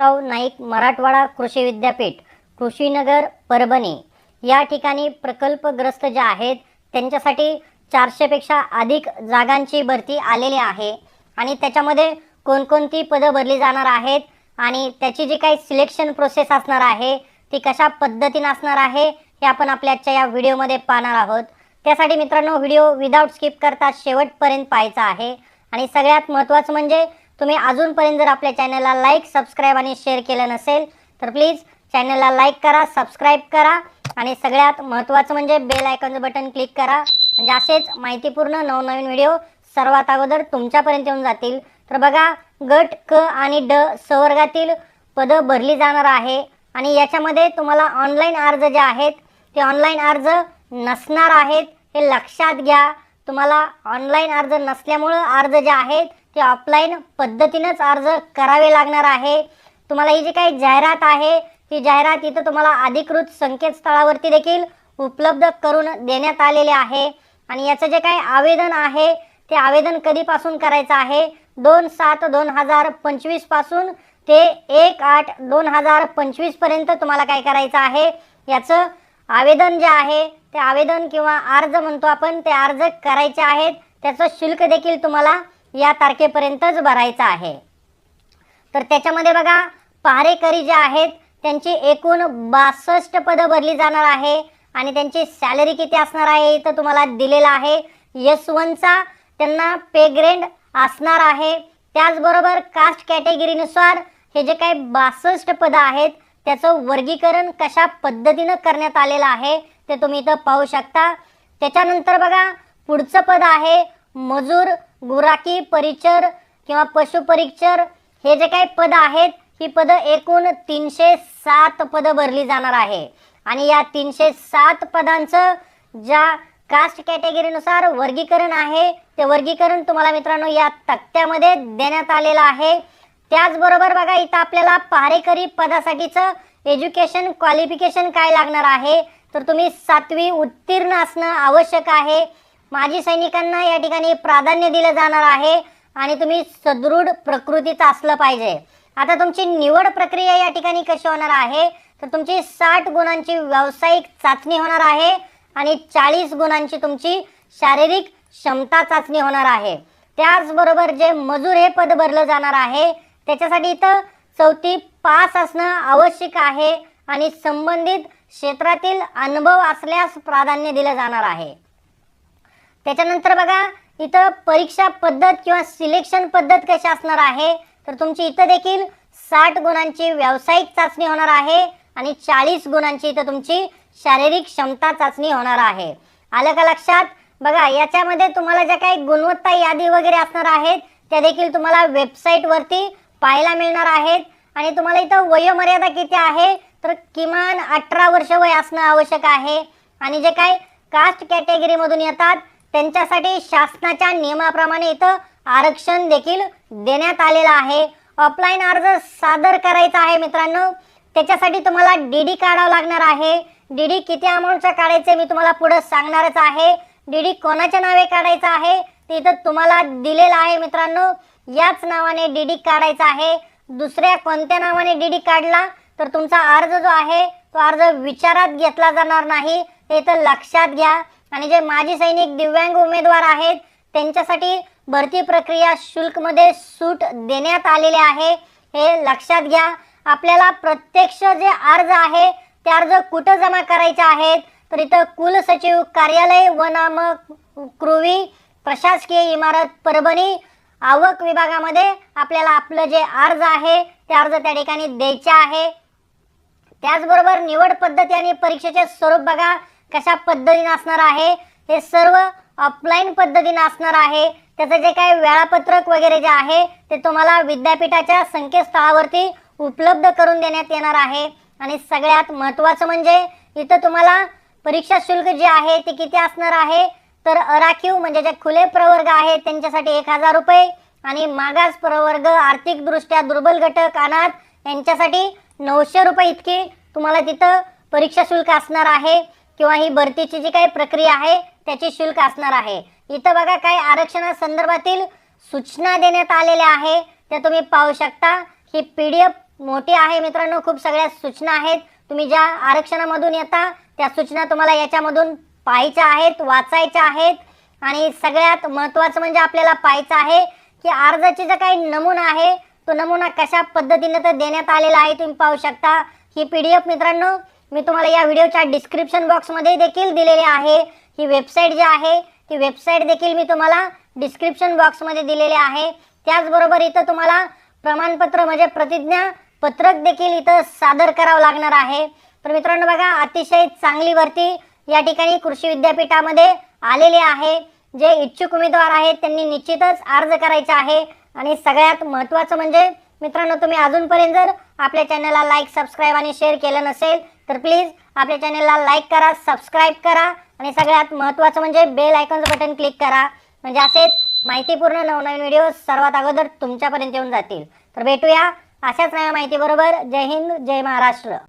राव नाईक मराठवाडा कृषी विद्यापीठ कृषीनगर परभणी. या ठिकाणी प्रकल्पग्रस्त जे आहेत त्यांच्यासाठी चारशेपेक्षा अधिक जागांची भरती आलेली आहे. आणि त्याच्यामध्ये कोणकोणती पदं भरली जाणार आहेत आणि त्याची जी काही सिलेक्शन प्रोसेस असणार आहे ती कशा पद्धतीनं असणार आहे हे आपण आपल्या आजच्या या व्हिडिओमध्ये पाहणार आहोत. त्यासाठी मित्रांनो व्हिडिओ विदाऊट स्किप करता शेवटपर्यंत पाहायचा आहे. आणि सगळ्यात महत्त्वाचं म्हणजे तुम्ही अजूनपर्यंत जर आपल्या चॅनलला लाईक सबस्क्राईब आणि शेअर केलं नसेल तर प्लीज चॅनलला लाईक करा सबस्क्राईब करा आणि सगळ्यात महत्त्वाचं म्हणजे बेल आयकॉनचं बटन क्लिक करा. म्हणजे असेच माहितीपूर्ण नवनवीन व्हिडिओ सर्वात अगोदर तुमच्यापर्यंत येऊन जातील. तर बघा गट क आणि ड संवर्गातील पदं भरली जाणार आहे आणि याच्यामध्ये तुम्हाला ऑनलाईन अर्ज जे आहेत ते ऑनलाईन अर्ज नसणार आहेत हे लक्षात घ्या. तुम्हाला ऑनलाईन अर्ज नसल्यामुळं अर्ज जे आहेत ते ऑफलाईन पद्धतीनंच अर्ज करावे लागणार आहे. तुम्हाला ही जी काही जाहिरात आहे ती जाहिरात इथं तुम्हाला अधिकृत संकेतस्थळावरती देखील उपलब्ध करून देण्यात आलेले आहे. आणि याचं जे काही आवेदन आहे ते आवेदन कधीपासून करायचं आहे? दोन सात दोन हजार पंचवीसपासून ते एक आठ दोन हजार पंचवीसपर्यंत तुम्हाला काय करायचं आहे? याचं आवेदन जे आहे ते आवेदन किंवा अर्ज म्हणतो आपण ते अर्ज करायचे आहेत. त्याचं शुल्क देखील तुम्हाला या तारखेपर्यंतच भरायचं आहे. तर त्याच्यामध्ये बघा पहारेकरी जे आहेत त्यांची एकूण बासष्ट पदं भरली जाणार आहे आणि त्यांची सॅलरी किती असणार आहे इथं तुम्हाला दिलेलं आहे. यस वनचा त्यांना पे ग्रेड असणार आहे. त्याचबरोबर कास्ट कॅटेगरीनुसार हे जे काही बासष्ट पदं आहेत त्याचं वर्गीकरण कशा पद्धतीनं करण्यात आलेलं आहे ते तुम्ही इथं पाहू शकता. त्याच्यानंतर बघा पुढचं पद आहे मजूर गुराकी परिचर किंवा पशुपरिचर हे जे काही पद आहेत ही पदं एकूण तीनशे सात पदं भरली जाणार आहे. आणि या तीनशे सात पदांचं ज्या कास्ट कॅटेगरीनुसार वर्गीकरण आहे ते वर्गीकरण तुम्हाला मित्रांनो या तक्त्यामध्ये देण्यात आलेलं आहे. त्याचबरोबर बघा इथं आपल्याला पहारेकरी पदासाठीचं एज्युकेशन क्वालिफिकेशन काय लागणार आहे? तर तुम्ही सातवी उत्तीर्ण असणं आवश्यक आहे. माजी सैनिकांना या ठिकाणी प्राधान्य दिलं जाणार आहे आणि तुम्ही सदृढ प्रकृतीचं असलं पाहिजे. आता तुमची निवड प्रक्रिया या ठिकाणी कशी होणार आहे? तर तुमची साठ गुणांची व्यावसायिक चाचणी होणार आहे आणि चाळीस गुणांची तुमची शारीरिक क्षमता चाचणी होणार आहे. त्याचबरोबर जे मजूर हे पद भरलं जाणार आहे त्याच्यासाठी इथं चौथी पास असणं आवश्यक आहे आणि संबंधित क्षेत्रातील अनुभव असल्यास प्राधान्य दिलं जाणार आहे. त्याच्यानंतर बघा इथं परीक्षा पद्धत किंवा सिलेक्शन पद्धत कशी असणार आहे तर तुमची इथं देखील साठ गुणांची व्यावसायिक चाचणी होणार आहे आणि चाळीस गुणांची इथं तुमची शारीरिक क्षमता चाचणी होणार आहे. आलं का लक्षात? बघा याच्यामध्ये तुम्हाला ज्या काही गुणवत्ता यादी वगैरे असणार आहेत त्या देखील तुम्हाला वेबसाईटवरती पाहायला मिळणार आहेत. आणि तुम्हाला इथं वयोमर्यादा किती आहे तर किमान अठरा वर्ष वय असणं आवश्यक आहे. आणि जे काही कास्ट कॅटेगरीमधून येतात त्यांच्यासाठी शासनाच्या नियमाप्रमाणे इथं आरक्षण देखील देण्यात आलेलं आहे. ऑफलाईन अर्ज सादर करायचा आहे मित्रांनो. त्याच्यासाठी तुम्हाला डी डी काढावं लागणार आहे. डी डी किती अमाऊंटचा काढायचे मी तुम्हाला पुढं सांगणारच आहे. डी डी कोणाच्या नावे काढायचं आहे ते इथं तुम्हाला दिलेलं आहे मित्रांनो. याच नावाने डी डी काढायचा आहे. दुसऱ्या कोणत्या नावाने डी डी काढला तर तुमचा अर्ज जो आहे तो अर्ज विचारात घेतला जाणार नाही. हे तर लक्षात घ्या. आणि जे माजी सैनिक दिव्यांग उमेदवार आहेत त्यांच्यासाठी भरती प्रक्रिया शुल्कमध्ये सूट देण्यात आलेले आहे. हे लक्षात घ्या. आपल्याला प्रत्यक्ष जे अर्ज आहे ते अर्ज कुठं जमा करायचे आहेत? तर इथं कुलसचिव कार्यालय व नामक कृवी प्रशासकीय इमारत परभणी आवक विभागामध्ये आपल्याला आपलं जे अर्ज आहे ते अर्ज त्या ठिकाणी द्यायचे आहे. त्याचबरोबर निवड पद्धती आणि परीक्षेचे स्वरूप बघा. कशा पद्धतीनं असणार आहे हे सर्व ऑफलाईन पद्धतीनं असणार आहे. त्याचं जे काही वेळापत्रक वगैरे जे आहे ते तुम्हाला विद्यापीठाच्या संकेतस्थळावरती उपलब्ध करून देण्यात येणार आहे. आणि सगळ्यात महत्त्वाचं म्हणजे इथं तुम्हाला परीक्षा शुल्क जे आहे ते किती असणार आहे? तर अराखीव म्हणजे जे खुले प्रवर्ग आहेत त्यांच्यासाठी एक हजार रुपये आणि मागास प्रवर्ग आर्थिकदृष्ट्या दुर्बल घटक अनाथ यांच्यासाठी नऊशे रुपये इतकी तुम्हाला तिथं परीक्षा शुल्क असणार आहे. किंवा ही भरतीची जी काही प्रक्रिया आहे त्याची शुल्क असणार आहे. इथं बघा काही आरक्षणासंदर्भातील सूचना देण्यात आलेल्या आहे त्या तुम्ही पाहू शकता. ही पी डी एफ मोठी आहे मित्रांनो खूप सगळ्या सूचना आहेत. तुम्ही ज्या आरक्षणामधून येता त्या सूचना तुम्हाला याच्यामधून पाहायच्या आहेत वाचायच्या आहेत. आणि सगळ्यात महत्त्वाचं म्हणजे आपल्याला पाहायचं आहे की अर्जाची जो काही नमुना आहे तो नमुना कशा पद्धतीने तर देण्यात आलेला आहे तुम्ही पाहू शकता. ही पी डी एफ मित्रांनो मी तुम्हाला या व्हिडिओच्या डिस्क्रिप्शन बॉक्समध्ये देखील दिलेली आहे. ही वेबसाईट जी आहे ती वेबसाईट देखील मी तुम्हाला डिस्क्रिप्शन बॉक्समध्ये दिलेली आहे. त्याचबरोबर इथं तुम्हाला प्रमाणपत्र म्हणजे प्रतिज्ञा पत्रक देखील इथं सादर करावं लागणार आहे. तर मित्रांनो बघा अतिशय चांगली भरती या ठिकाणी कृषी विद्यापीठामध्ये आलेली आहे. जे इच्छुक उमेदवार आहेत त्यांनी निश्चितच अर्ज करायचा आहे. आणि सगळ्यात महत्त्वाचं म्हणजे मित्रांनो तुम्ही अजूनपर्यंत जर आपल्या चॅनलला लाईक सबस्क्राईब आणि शेअर केलं नसेल तर प्लीज आपल्या चॅनलला लाईक करा सबस्क्राईब करा आणि सगळ्यात महत्त्वाचं म्हणजे बेल आयकॉनचं बटन क्लिक करा. म्हणजे असेच माहितीपूर्ण नवनवीन व्हिडिओ सर्वात अगोदर तुमच्यापर्यंत येऊन जातील. तर भेटूया अशाच नव्या माहितीबरोबर. जय हिंद जय महाराष्ट्र.